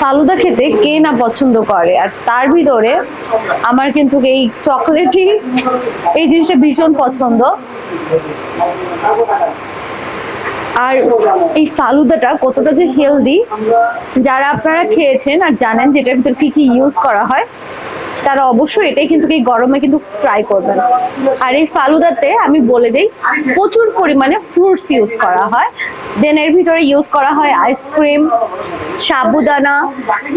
ফালুদা খেতে কে না পছন্দ করে? আর তার ভিতরে আমার কিন্তু এই চকলেটই এই জিনিসটা ভীষণ পছন্দ। আর এই ফালুদাটা কতটা যে হেলদি যারা আপনারা খেয়েছেন আর জানেন যে এটার ভিতরে কি কি ইউজ করা হয় তারা অবশ্যই এটাই কিন্তু এই গরমে কিন্তু ট্রাই করবেন। আর এই ফালুদাতে আমি বলে দিই, প্রচুর পরিমাণে ফ্রুটস ইউজ করা হয়। দেন এর ভিতরে ইউজ করা হয় আইসক্রিম সাবুদানা,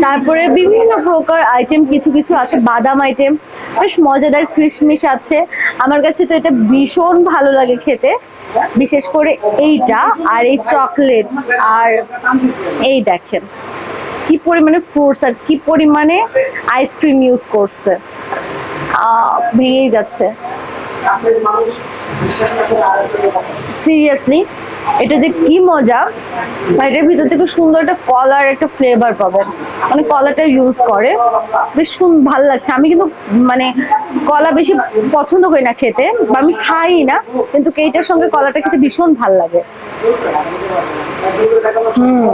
তারপরে বিভিন্ন প্রকার আইটেম কিছু কিছু আছে, বাদাম আইটেম বেশ মজাদার ক্রিসমিস আছে। আমার কাছে তো এটা ভীষণ ভালো লাগে খেতে। বিশেষ করে এইটা আর এই চকলেট আর এই দেখেন। কি পরিমাণে ফ্রুটস আর কি পরিমাণে আইসক্রিম ইউজ করছে? ভেঙেই যাচ্ছে। সিরিয়াসলি এটা যে কি মজা? এটার ভিতর থেকে সুন্দর একটা কলার একটা ফ্লেভার পাবেন। মানে কলাটা ইউজ করে। বেশ ভালো লাগছে। আমি কিন্তু মানে কলা বেশি পছন্দ করি না খেতে, বা আমি খাই না, কিন্তু এইটার সঙ্গে কলাটা খেতে ভীষণ ভালো লাগে। হুম।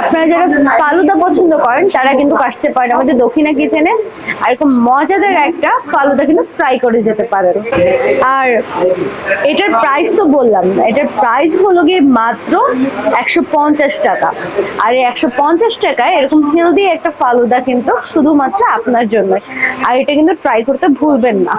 আপনারা যারা ফালুদা পছন্দ করেন, তারা কিন্তু আসতে পারেন। আমাদের দক্ষিণা কিচেনে আর এরকম মজাদার একটা ফালুদা কিন্তু ট্রাই করে যেতে পারেন। আর এটার প্রাইস তো বললাম এটার প্রাইস হলো গিয়ে মাত্র একশো পঞ্চাশ টাকা। আর এই একশো পঞ্চাশ টাকায় এরকম হেলদি একটা ফালুদা কিন্তু শুধুমাত্র আপনার জন্য আর এটা কিন্তু ট্রাই করতে ভুলবেন না।